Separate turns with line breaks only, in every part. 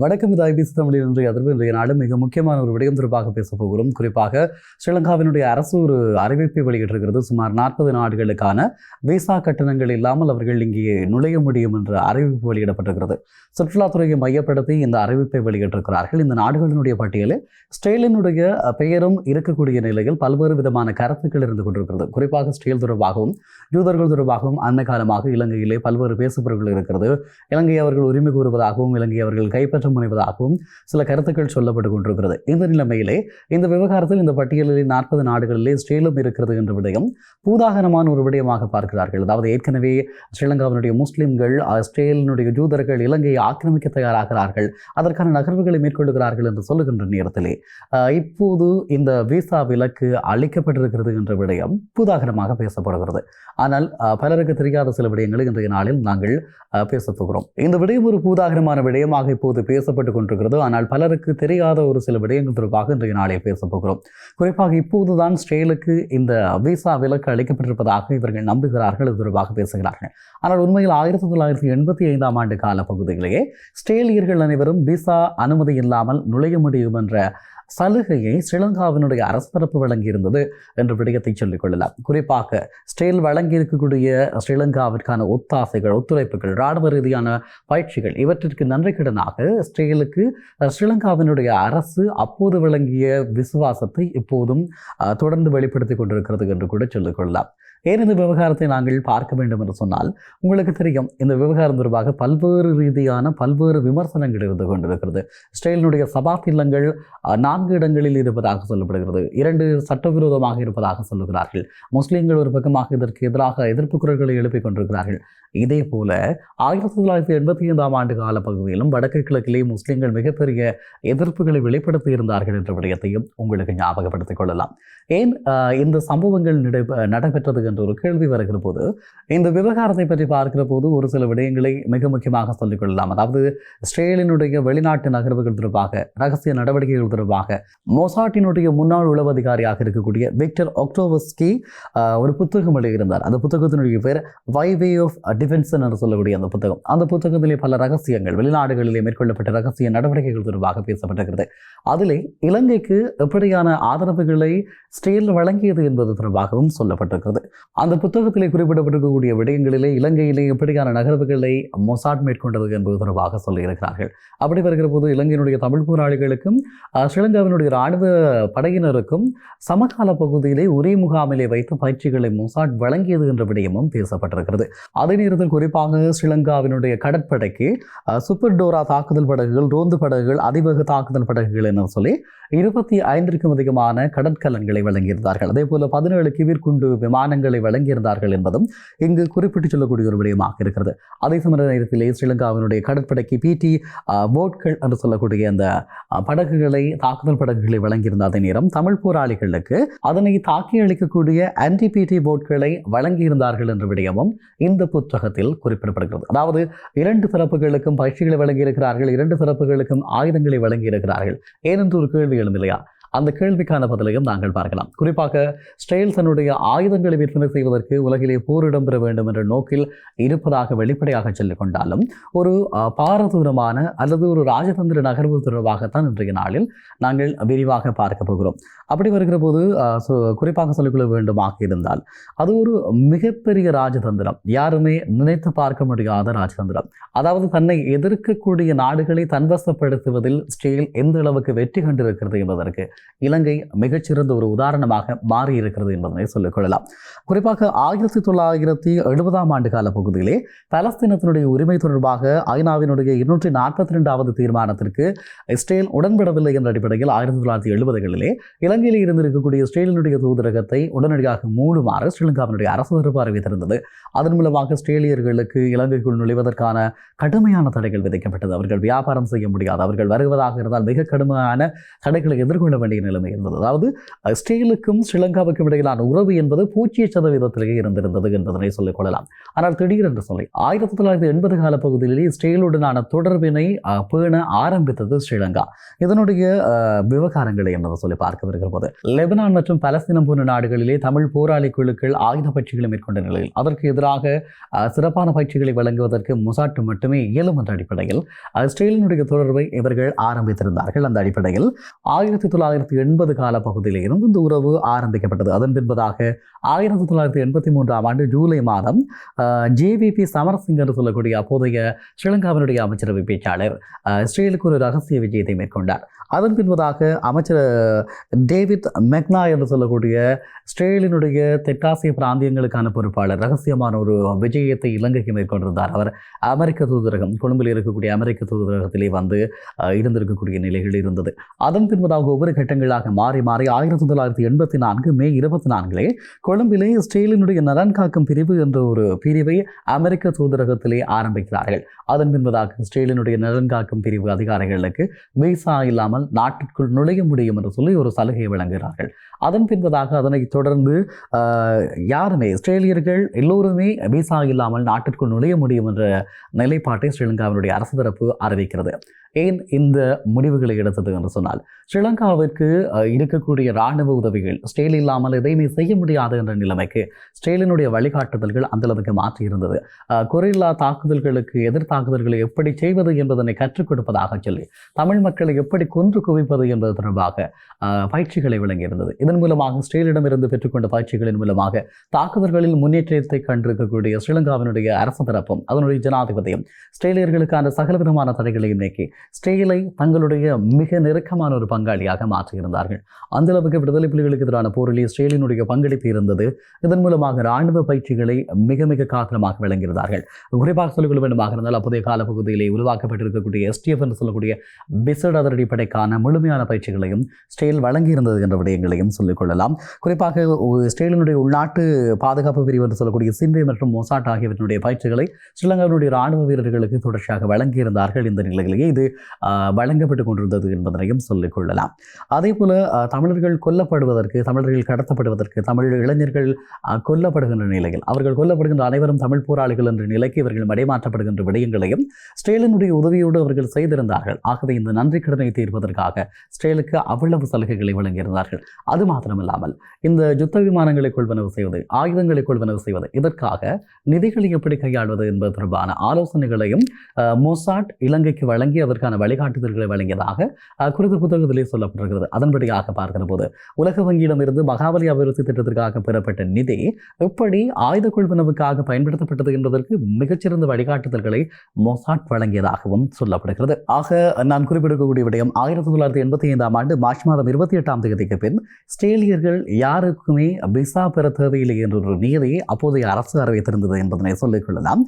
வடக்கு மித ஐபிசி தமிழில் இன்றைய அதிர்வு. இன்றைய நாடு மிக முக்கியமான ஒரு விடயம் தொடர்பாக பேச போகிறோம். குறிப்பாக ஸ்ரீலங்காவினுடைய அரசு ஒரு அறிவிப்பை வெளியிட்டிருக்கிறது. சுமார் நாற்பது நாடுகளுக்கான விசா கட்டணங்கள் இல்லாமல் அவர்கள் இங்கே நுழைய முடியும் என்ற அறிவிப்பு வெளியிடப்பட்டிருக்கிறது. சுற்றுலாத்துறையை மையப்படுத்தி இந்த அறிவிப்பை வெளியிட்டிருக்கிறார்கள். இந்த நாடுகளினுடைய பட்டியலில் ஸ்டேலினுடைய பெயரும் இருக்கக்கூடிய நிலையில் பல்வேறு விதமான கருத்துக்கள் இருந்து கொண்டிருக்கிறது. குறிப்பாக ஸ்டேல் தொடர்பாகவும் யூதர்கள் தொடர்பாகவும் அண்மை காலமாக இலங்கையிலே பல்வேறு பேசுபொருள்கள் இருக்கிறது. இலங்கை அவர்கள் உரிமை கூறுவதாகவும் இலங்கை அவர்கள் கைப்பற்ற முனைவதாகவும் சில கருத்துக்கள் சொல்லப்பட்டு கொண்டிருக்கிறது. இந்த நிலைமையிலே இந்த விவகாரத்தில் இந்த பட்டியலில் நாற்பது நாடுகளிலே ஸ்ரீலம் இருக்கிறது என்ற விடயம் பூதாகரமான ஒரு விடயமாக பார்க்கிறார்கள். அதாவது ஏற்கனவே ஸ்ரீலங்காவினுடைய முஸ்லிம்கள் அஹ், ஜூதர்கள் இலங்கையை ஆக்கிரமிக்க தயாராகிறார்கள். அதற்கான நகர்வுகளை மேற்கொள்ளுகிறார்கள் என்று சொல்லுகின்ற நேரத்திலே இப்போது இந்த விசா விலக்கு அளிக்கப்பட்டிருக்கிறது என்ற விடயம் பூதாகரமாக பேசப்படுகிறது. ஆனால் பலருக்கு தெரியாத சில விடயங்களை இன்றைய நாளில் நாங்கள் அஹ், போகிறோம். இந்த விடயம் ஒரு பூதாகரமான விடயமாக இப்போது பேச பேசப்பட்டு கொண்டிருக்கிறது. ஆனால் பலருக்கு தெரியாத ஒரு சில விடயங்கள் தொடர்பாக இன்றைய நாளில் பேசப்போகிறோம் குறிப்பாக இப்போதுதான் ஸ்டேலுக்கு இந்த விசா விலக்கு அளிக்கப்பட்டிருப்பதாக இவர்கள் நம்புகிறார்கள். இது தொடர்பாக பேசுகிறார்கள். ஆனால் உண்மையில் ஆயிரத்தி தொள்ளாயிரத்தி எண்பத்தி ஐந்தாம் ஆண்டு கால பகுதியிலேயே ஸ்ட்ரேலியர்கள் அனைவரும் விசா அனுமதி இல்லாமல் நுழைய முடியும் என்ற சலுகையை ஸ்ரீலங்காவினுடைய அரசு தரப்பு வழங்கியிருந்தது என்ற விடயத்தை சொல்லிக் கொள்ளலாம். குறிப்பாக ஸ்டேல் வழங்கியிருக்கக்கூடிய ஸ்ரீலங்காவிற்கான ஒத்தாசைகள் ஒத்துழைப்புகள் இராணுவ ரீதியான பயிற்சிகள் இவற்றிற்கு நன்றிக்கடனாக ஸ்டேலுக்கு ஸ்ரீலங்காவினுடைய அரசு அப்போது வழங்கிய விசுவாசத்தை இப்போதும் தொடர்ந்து வெளிப்படுத்தி கொண்டிருக்கிறது என்று கூட சொல்லிக் கொள்ளலாம். ஏன் இந்த விவகாரத்தை நாங்கள் பார்க்க வேண்டும் என்று சொன்னால் உங்களுக்கு தெரியும் இந்த விவகாரம் தொடர்பாக பல்வேறு ரீதியான பல்வேறு விமர்சனங்கள் இருந்து கொண்டிருக்கிறது. இஸ்ரேலினுடைய சபாத்தில்லங்கள் இல்லங்கள் நான்கு இடங்களில் இருப்பதாக சொல்லப்படுகிறது. இரண்டு சட்டவிரோதமாக இருப்பதாக சொல்லுகிறார்கள். முஸ்லீம்கள் ஒரு பக்கமாக இதற்கு எதிராக எதிர்ப்பு குரல்களை எழுப்பிக் கொண்டிருக்கிறார்கள். இதே போல ஆயிரத்தி தொள்ளாயிரத்தி எண்பத்தி ஐந்தாம் ஆண்டு கால பகுதியிலும் வடக்கு கிழக்கிலே முஸ்லீம்கள் மிகப்பெரிய எதிர்ப்புகளை வெளிப்படுத்தி இருந்தார்கள் என்ற விடயத்தையும் உங்களுக்கு ஞாபகப்படுத்திக் கொள்ளலாம். ஏன் இந்த சம்பவங்கள் நடைபெற்றது என்ற ஒரு கேள்வி வருகிற போது இந்த விவகாரத்தை பற்றி பார்க்கிற போது ஒரு சில விடயங்களை மிக முக்கியமாக சொல்லிக் கொள்ளலாம். அதாவது இஸ்ரேலினுடைய வெளிநாட்டு நகர்வுகள் தொடர்பாக ரகசிய நடவடிக்கைகள் தொடர்பாக மொசாட்டினுடைய முன்னாள் உளவு அதிகாரியாக இருக்கக்கூடிய விக்டர் ஒக்டோவஸ்கி ஒரு புத்தகம் எழுதியிருந்தார். அந்த புத்தகத்தினுடைய பேர் வை வே ஆஃப் டிஃபென்ஸ் என்று சொல்லக்கூடிய அந்த புத்தகம். அந்த புத்தகத்திலே பல ரகசியங்கள் வெளிநாடுகளிலே மேற்கொள்ளப்பட்ட ரகசிய நடவடிக்கைகள் தொடர்பாக பேசப்பட்டிருக்கிறது. அதிலே இலங்கைக்கு எப்படியான ஆதரவுகளை ஸ்டேல் வழங்கியது என்பது தொடர்பாகவும் சொல்லப்பட்டிருக்கிறது. அந்த புத்தகத்திலே குறிப்பிடப்பட்டிருக்கக்கூடிய விடயங்களிலே இலங்கையிலே எப்படியான நகர்வுகளை மொசாட் மேற்கொண்டது என்பது தொடர்பாக சொல்லியிருக்கிறார்கள். அப்படி வருகிற போது இலங்கையினுடைய தமிழ் போராளிகளுக்கும் ஸ்ரீலங்காவினுடைய இராணுவ படையினருக்கும் சமகால பகுதியிலே ஒரே முகாமிலே வைத்து பயிற்சிகளை மொசாட் வழங்கியது என்ற விடயமும் பேசப்பட்டிருக்கிறது. அதே நேரத்தில் குறிப்பாக ஸ்ரீலங்காவினுடைய கடற்படைக்கு சூப்பர் டோரா தாக்குதல் படகுகள் ரோந்து படகுகள் அதிவேக தாக்குதல் படகுகள் என சொல்லி இருபத்தி ஐந்திற்கும் அதிகமான கடற்கலன்களை வழங்கியிருந்தார்கள். அதே போல பதினேழு கிவிர்குண்டு விமானங்கள் வழங்கியிருந்தார்கள் என்பதும் இங்கு குறிப்பிட்டு சொல்லக்கூடிய ஒரு விடயமாக இருக்கிறது. அதே சமய நேரத்திலே ஸ்ரீலங்காவினுடைய கடற்படைக்கு பிடி போட்கள் என்று சொல்லக்கூடிய அந்த படகுகளை தாக்குதல் படகுகளை வழங்கியிருந்த அதே நேரம் தமிழ் போராளிகளுக்கு அதனை தாக்கி அளிக்கக்கூடிய ஆன்டி பிடி போட்களை வழங்கியிருந்தார்கள் என்ற விடயமும் இந்த புத்தகத்தில் குறிப்பிடப்படுகிறது. அதாவது இரண்டு தரப்புகளுக்கும் பயிற்சிகளை வழங்கியிருக்கிறார்கள் இரண்டு தரப்புகளுக்கும் ஆயுதங்களை வழங்கியிருக்கிறார்கள். ஏனென்று ஒரு கேள்வி எழுந்தில்லையா அந்த கேள்விக்கான பதிலையும் நாங்கள் பார்க்கலாம். குறிப்பாக ஸ்டேல் தன்னுடைய ஆயுதங்களை விற்பனை செய்வதற்கு உலகிலே போர் இடம்பெற வேண்டும் என்ற நோக்கில் இருப்பதாக வெளிப்படையாக சொல்லிக் கொண்டாலும் ஒரு பாரதூரமான அல்லது ஒரு ராஜதந்திர நகர்வு தொடர்பாகத்தான் இன்றைய நாளில் நாங்கள் விரிவாக பார்க்க போகிறோம். அப்படி வருகிற போது சு- குறிப்பாக சொல்லிக்கொள்ள வேண்டுமாக இருந்தால் அது ஒரு மிகப்பெரிய ராஜதந்திரம். யாருமே நினைத்து பார்க்க முடியாத ராஜதந்திரம். அதாவது தன்னை எதிர்க்கக்கூடிய நாடுகளை தன்வசப்படுத்துவதில் ஸ்டீல் எந்த அளவுக்கு வெற்றி கண்டிருக்கிறது என்பதற்கு. இலங்கை மிகச்சிறந்த ஒரு உதாரணமாக மாறி இருக்கிறது என்பதனை சொல்லிக் கொள்ளலாம். குறிப்பாக ஆயிரத்தி தொள்ளாயிரத்தி எழுபதாம் ஆண்டு கால பகுதியிலே பலஸ்தீனத்தினுடைய உரிமை தொடர்பாக ஐநாவினுடைய இருநூற்றி நாற்பத்தி ரெண்டாவது தீர்மானத்திற்கு இஸ்ரேல் உடன்படவில்லை என்ற அடிப்படையில் ஆயிரத்தி தொள்ளாயிரத்தி எழுபதுகளிலே இலங்கையில் இருந்திருக்கக்கூடிய இஸ்ரேலினுடைய தூதரகத்தை உடனடியாக மூடுமாறு ஸ்ரீலங்காவினுடைய அரசு தரப்பு அறிவித்திருந்தது. அதன் மூலமாக ஆஸ்திரேலியர்களுக்கு இலங்கைக்குள் நுழைவதற்கான கடுமையான தடைகள் விதிக்கப்பட்டது. அவர்கள் வியாபாரம் செய்ய முடியாது. அவர்கள் வருவதாக இருந்தால் மிக கடுமையான தடைகளை எதிர்கொள்ள வேண்டும் வேண்டிய நிலைமை இருந்தது. அதாவது இஸ்ரேலுக்கும் ஸ்ரீலங்காவுக்கும் இடையிலான உறவு என்பது பூஜ்ஜிய சதவீதத்திலேயே இருந்திருந்தது என்பதனை சொல்லிக் கொள்ளலாம். ஆனால் திடீரென்று சொல்லி ஆயிரத்தி தொள்ளாயிரத்தி எண்பது கால பகுதியிலேயே இஸ்ரேலுடனான தொடர்பினை பேண ஆரம்பித்தது ஸ்ரீலங்கா. இதனுடைய விவகாரங்களை என்பதை சொல்லி பார்க்க வருகிற போது லெபனான் மற்றும் பலஸ்தீனம் போன்ற நாடுகளிலே தமிழ் போராளி குழுக்கள் ஆயுத பயிற்சிகளை மேற்கொண்ட நிலையில் அதற்கு எதிராக சிறப்பான பயிற்சிகளை வழங்குவதற்கு முசாட்டு மட்டுமே இயலும் என்ற அடிப்படையில் அஹ், இஸ்ரேலினுடைய தொடர்பை இவர்கள் ஆரம்பித்திருந்தார்கள். அந்த அடிப்படையில் ஆயிரத்தி தொள்ளாயிரத்தி எண்பது கால பகுதியில் இருந்து இந்த உறவு ஆரம்பிக்கப்பட்டது. அதன் பின்பதாக ஆயிரத்தி தொள்ளாயிரத்தி எண்பத்தி மூன்றாம் ஆண்டு ஜூலை மாதம் ஜேவிபி சமரசிங் என்று சொல்லக்கூடிய அப்போதைய ஸ்ரீலங்காவினுடைய அமைச்சரவை பேச்சாளர் இஸ்ரேலுக்கு ஒரு ரகசிய விஜயத்தை மேற்கொண்டார். அதன் பின்பதாக அமைச்சர் டேவிட் மெக்னா என்று சொல்லக்கூடிய இஸ்ரேலினுடைய தெற்காசிய பிராந்தியங்களுக்கான பொறுப்பாளர். ரகசியமான ஒரு விஜயத்தை இலங்கைக்கு மேற்கொண்டிருந்தார் அவர். அமெரிக்க தூதரகம் கொழும்பில் இருக்கக்கூடிய அமெரிக்க தூதரகத்திலே வந்து இருந்திருக்கக்கூடிய நிலைகள் இருந்தது. அதன் பின்பதாக ஒவ்வொரு கட்டங்களாக மாறி மாறி ஆயிரத்தி தொள்ளாயிரத்தி எண்பத்தி நான்கு மே இருபத்தி நான்கிலே கொழும்பிலே இஸ்ரேலினுடைய நலன் காக்கும் பிரிவு என்ற ஒரு பிரிவை அமெரிக்க தூதரகத்திலே ஆரம்பிக்கிறார்கள். அதன் பின்பதாக இஸ்ரேலினுடைய நலன் காக்கும் பிரிவு அதிகாரிகளுக்கு விசா இல்லாமல் நாட்டிற்குள் நுழைய முடியும் என்று சொல்லி ஒரு சலுகையை வழங்குகிறார்கள். அதன் பின்பதாக அதனை தொடர்ந்து யாருமே இஸ்ரேலியர்கள் எல்லோருமே விசா இல்லாமல் நாட்டிற்குள் நுழைய முடியும் என்ற நிலைப்பாட்டை ஸ்ரீலங்காவினுடைய அரசு தரப்பு அறிவிக்கிறது. ஏன் இந்த முடிவுகளை எடுத்தது என்று சொன்னால் ஸ்ரீலங்காவிற்கு இருக்கக்கூடிய இராணுவ உதவிகள் ஸ்டேல் இல்லாமல் எதையுமே செய்ய முடியாது என்ற நிலைமைக்கு ஸ்டேலினுடைய வழிகாட்டுதல்கள் அந்த அளவுக்கு மாற்றி இருந்தது. தாக்குதல்களுக்கு எதிர் தாக்குதல்களை எப்படி செய்வது என்பதனை கற்றுக் கொடுப்பதாக சொல்லி தமிழ் மக்களை எப்படி கொன்று குவிப்பது என்பது தொடர்பாக பயிற்சிகளை வழங்கியிருந்தது. இதன் மூலமாக ஸ்டேலிடமிருந்து பெற்றுக்கொண்ட பயிற்சிகளின் மூலமாக தாக்குதல்களில் முன்னேற்றத்தை கண்டிருக்கக்கூடிய ஸ்ரீலங்காவினுடைய அரசு தரப்பும் அதனுடைய ஜனாதிபதியும் சகல சகலவிதமான தடைகளையும் நீக்கி ஸ்டேலை தங்களுடைய மிக நெருக்கமான ஒரு பங்காளியாக மாற்றியிருந்தார்கள். அந்த அளவுக்கு விடுதலை புலிகளுக்கு எதிரான போரில் இஸ்ரேலினுடைய பங்களிப்பு இருந்தது. இதன் மூலமாக இராணுவ பயிற்சிகளை மிக மிக காரணமாக விளங்கியிருந்தார்கள். குறிப்பாக சொல்லிக்கொள்ள வேண்டுமாக இருந்தால் அப்போதைய காலப்பகுதியிலே உருவாக்கப்பட்டிருக்கக்கூடிய எஸ்டிஎஃப் என்று சொல்லக்கூடிய பிசட் அதிரடிப்படைக்கான முழுமையான பயிற்சிகளையும் ஸ்டேல் வழங்கியிருந்தது என்ற விடயங்களையும் சொல்லிக் கொள்ளலாம் குறிப்பாக இஸ்ரேலினுடைய உள்நாட்டு பாதுகாப்பு பிரிவு என்று சொல்லக்கூடிய சிந்தே மற்றும் மொசாட் ஆகியவற்றினுடைய பயிற்சிகளை ஸ்ரீலங்காவினுடைய ராணுவ வீரர்களுக்கு தொடர்ச்சியாக வழங்கியிருந்தார்கள் இந்த நிலையிலேயே இது வழங்கப்பட்டு கொண்டிருந்தது என்பதனையும் சொல்லிக் கொள்ளலாம் அதே போல தமிழர்கள் கொல்லப்படுவதற்கு தமிழர்கள் கடத்தப்படுவதற்கு தமிழ் இளைஞர்கள் கொல்லப்படுகின்ற நிலையில் அவர்கள் கொல்லப்படுகின்ற அனைவரும் தமிழ் போராளிகள் என்ற நிலைக்கு இவர்கள் மடைமாற்றப்படுகின்ற விடயங்களையும் ஸ்டேலினுடைய உதவியோடு அவர்கள் செய்திருந்தார்கள். ஆகவே இந்த நன்றி கடனை தீர்ப்பதற்காக ஸ்டேலுக்கு அவ்வளவு சலுகைகளை வழங்கியிருந்தார்கள். அது மாத்திரமில்லாமல் இந்த யுத்த விமானங்களை கொள்வனவு செய்வது ஆயுதங்களை கொள்வனவு செய்வது இதற்காக நிதிகளை எப்படி கையாள்வது என்பது தொடர்பான ஆலோசனைகளையும் மொசாட் இலங்கைக்கு வழங்கி அதற்கான வழிகாட்டுதல்களை வழங்கியதாக குறித்த புத்தகத்திலே சொல்லப்பட்டிருக்கிறது. அதன்படியாக பார்க்கிற போது உலக வங்கியிடமிருந்து மகாபலி அபிவிருத்தி திட்டத்திற்காக பெறப்பட்ட நிதி எப்படி ஆயுத கொள்வனவுக்காக பயன்படுத்தப்பட்டது என்பதற்கு மிகச்சிறந்த வழிகாட்டுதல்களை மொசாட் வழங்கியதாகவும் சொல்லப்படுகிறது. ஆக நான் குறிப்பிடக்கூடிய விடயம் ஆயிரத்தி தொள்ளாயிரத்தி எண்பத்தி ஐந்தாம் ஆண்டு மார்ச் மாதம் இருபத்தி எட்டாம் தேதிக்கு பின் ஆஸ்திரேலியர்கள் யாருக்குமே விசா பெற தேவையில்லை என்ற ஒரு நியதியை அப்போதைய அரசு அறிவித்திருந்தது என்பதனை சொல்லிக் கொள்ளலாம்.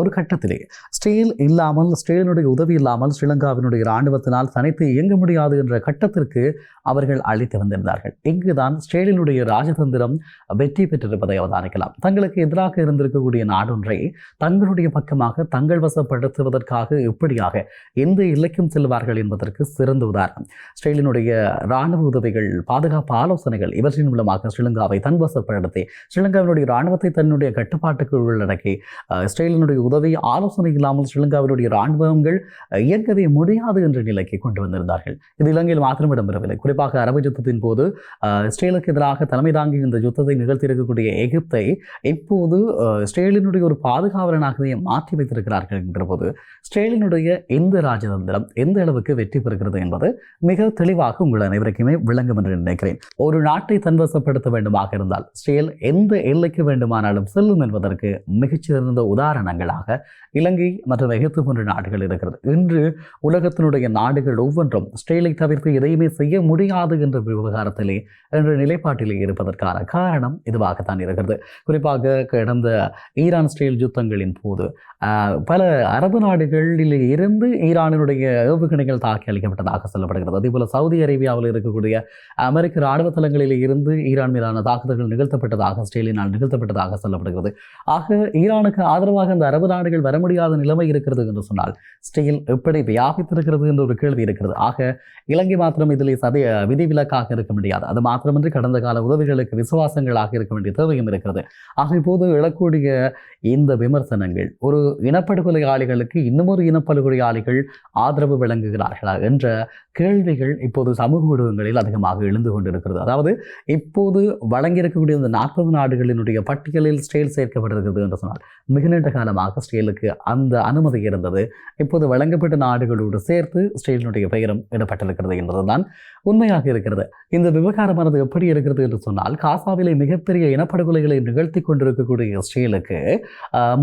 ஒரு கட்டத்திலே ஸ்டேல் இல்லாமல் ஸ்டேலினுடைய உதவி இல்லாமல் ஸ்ரீலங்காவினுடைய இராணுவத்தினால் தனித்து இயங்க முடியாது என்ற கட்டத்திற்கு அவர்கள் அழைத்து வந்திருந்தார்கள். இங்குதான் ஸ்டேலினுடைய ராஜதந்திரம் வெற்றி பெற்றிருப்பதை அவதானிக்கலாம். தங்களுக்கு எதிராக இருந்திருக்கக்கூடிய நாடொன்றை தங்களுடைய பக்கமாக தங்கள் வசப்படுத்துவதற்காக எப்படியாக எந்த எல்லைக்கும் செல்வார்கள் என்பதற்கு சிறந்த உதாரணம். ஸ்டேலினுடைய இராணுவ உதவிகள் பாதுகாப்பு ஆலோசனைகள் இவற்றின் மூலமாக ஸ்ரீலங்காவை தன்வசப்படுத்தி ஸ்ரீலங்காவினுடைய இராணுவத்தை தன்னுடைய கட்டுப்பாட்டுக்கு உள்ளடக்கி இஸ்ரேலினுடைய உதவி ஆலோசனை இல்லாமல் ஸ்ரீலங்காவினுடைய இராணுவங்கள் இயங்கவே முடியாது என்ற நிலைக்கு கொண்டு வந்திருந்தார்கள். இது இலங்கையில் மாத்திரம் இடம்பெறவில்லை. குறிப்பாக அரபு யுத்தத்தின் போது இஸ்ரேலுக்கு எதிராக தலைமை தாங்கி இந்த யுத்தத்தை நிகழ்த்தியிருக்கக்கூடிய எகிப்தை இப்போது ஸ்ரேலினுடைய இஸ்ரேலினுடைய ஒரு பாதுகாவலனாகவே மாற்றி வைத்திருக்கிறார்கள் என்கிற போது இஸ்ரேலினுடைய எந்த ராஜதந்திரம் எந்த அளவுக்கு வெற்றி பெறுகிறது என்பது மிக தெளிவாக உங்கள் அனைவருக்குமே விளங்கும் என்று நினைக்கிறேன். ஒரு நாட்டை தன்வசப்படுத்த வேண்டுமாக இருந்தால் இஸ்ரேல் எந்த எல்லைக்கு வேண்டுமானாலும் செல்லும் என்பதற்கு மிகச்சிறந்த உதாரணங்களாக இலங்கை மற்றும் எகிப்து போன்ற நாடுகள் இருக்கிறது. இன்று உலகத்தினுடைய நாடுகள் ஒவ்வொன்றும் இஸ்ரேலை தவிர்த்து எதையுமே செய்ய முடியாது என்ற விவகாரத்திலே என்ற நிலைப்பாட்டிலே இருப்பதற்கான காரணம் இதுவாகத்தான் இருக்கிறது. குறிப்பாக கடந்த ஈரான் இஸ்ரேல் யுத்தங்களின் போது பல அரபு நாடுகளில் இருந்து ஈரானினுடைய ஏவுகணைகள் தாக்கி அளிக்கப்பட்டதாக சொல்லப்படுகிறது. அதேபோல் சவுதி அரேபியாவில் இருக்கக்கூடிய அமெரிக்க இராணுவ தளங்களில் இருந்து ஈரான் மீதான தாக்குதல்கள் நிகழ்த்தப்பட்டதாக ஸ்டேலினால் நிகழ்த்தப்பட்டதாக சொல்லப்படுகிறது. ஆக ஈரானுக்கு ஆதரவாக இந்த அரபு நாடுகள் வர முடியாத நிலைமை இருக்கிறது என்று சொன்னால் ஸ்டீல் எப்படி வியாபித்திருக்கிறது என்ற ஒரு கேள்வி இருக்கிறது. ஆக இலங்கை மாத்திரம் இதில் சதி விதிவிலக்காக இருக்க முடியாது. அது மாத்திரமின்றி கடந்த கால உதவிகளுக்கு விசுவாசங்களாக இருக்க வேண்டிய தேவையும் இருக்கிறது. ஆக இப்போது எழக்கூடிய இந்த விமர்சனங்கள் ஒரு இனப்படுகொலையாளிகளுக்கு இன்னுமொரு இனப்படுகொலையாளிகள் ஆதரவு வழங்குகிறார்களா என்ற கேள்விகள் இப்போது சமூக ஊடகங்களில் அதிகமாக எழுந்து கொண்டிருக்கிறது. அதாவது இப்போது வழங்கியிருக்கக்கூடிய இந்த நாற்பது நாடுகளினுடைய பட்டியலில் ஸ்டேல் சேர்க்கப்பட்டிருக்கிறது என்று சொன்னால் மிக நீண்ட காலமாக ஸ்டேலுக்கு அந்த அனுமதி இருந்தது. இப்போது வழங்கப்பட்ட நாடுகளோடு சேர்த்து ஸ்டேலினுடைய பெயரும் இடப்பட்டிருக்கிறது என்பதுதான் உண்மையாக இருக்கிறது. இந்த விவகாரமானது எப்படி இருக்கிறது என்று சொன்னால் காசாவிலே மிகப்பெரிய இனப்படுகொலைகளை நிகழ்த்தி கொண்டிருக்கக்கூடிய ஸ்ரீலுக்கு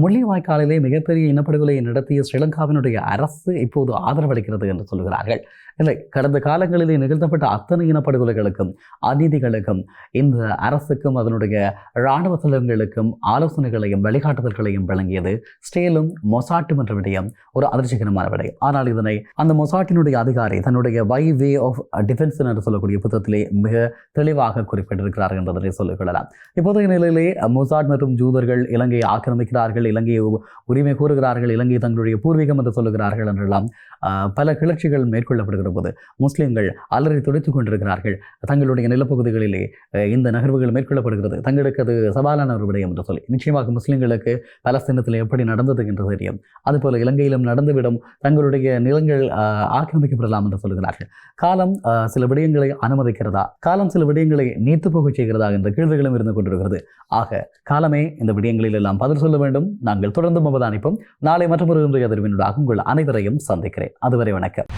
முள்ளிவாய்க்காலிலே மிகப்பெரிய இனப்படுகொலையை நடத்திய ஸ்ரீலங்காவினுடைய அரசு இப்போது ஆதரவளிக்கிறது என்று சொல்கிறார்கள். இல்லை கடந்த காலங்களிலே நிகழ்த்தப்பட்ட அத்தனை இனப்படுகொலைகளுக்கும் அநீதிகளுக்கும் இந்த அரசுக்கும் அதனுடைய இராணுவ தலைவர்களுக்கும் ஆலோசனைகளையும் வழிகாட்டுதல்களையும் வழங்கியது ஸ்டேலும் மொசாட்டும் என்ற விடயம் ஒரு அதிர்ச்சிகரமான விடயம். ஆனால் இதனை அந்த மொசாட்டினுடைய அதிகாரி தன்னுடைய வை வே ஆஃப் டிஃபென்ஸ் என்று சொல்லக்கூடிய புத்தகத்திலே மிக தெளிவாக குறிப்பிட்டிருக்கிறார் என்பதனை சொல்லிக்கொள்ளலாம் இப்போதைய நிலையிலே மொசாட் மற்றும் ஜூதர்கள் இலங்கையை ஆக்கிரமிக்கிறார்கள் இலங்கையை உரிமை கூறுகிறார்கள் இலங்கை தங்களுடைய பூர்வீகம் என்று சொல்லுகிறார்கள் என்றெல்லாம் பல கிளர்ச்சிகள் மேற்கொள்ளப்படுகிறது. கொண்டிருப்பது முஸ்லீம்கள் அலறி துடைத்துக் கொண்டிருக்கிறார்கள். தங்களுடைய நிலப்பகுதிகளிலே இந்த நகர்வுகள் மேற்கொள்ளப்படுகிறது. தங்களுக்கு அது சவாலான ஒரு விடயம் என்று சொல்லி. நிச்சயமாக முஸ்லீம்களுக்கு பலஸ்தீனத்தில் எப்படி நடந்தது என்று தெரியும். அதுபோல இலங்கையிலும் நடந்துவிடும் தங்களுடைய நிலங்கள் ஆக்கிரமிக்கப்படலாம் என்று சொல்கிறார்கள். காலம் சில விடயங்களை அனுமதிக்கிறதா? காலம் சில விடயங்களை நீத்து போகச் செய்கிறதா என்ற கேள்விகளும் இருந்து கொண்டிருக்கிறது. ஆக காலமே இந்த விடயங்களில் எல்லாம் பதில் சொல்ல வேண்டும். நாங்கள் தொடர்ந்து அவதானிப்போம். நாளை மற்றொரு இன்றைய அதிர்வினூடாக உங்கள் அனைவரையும் சந்திக்கிறேன். அதுவரை வணக்கம்.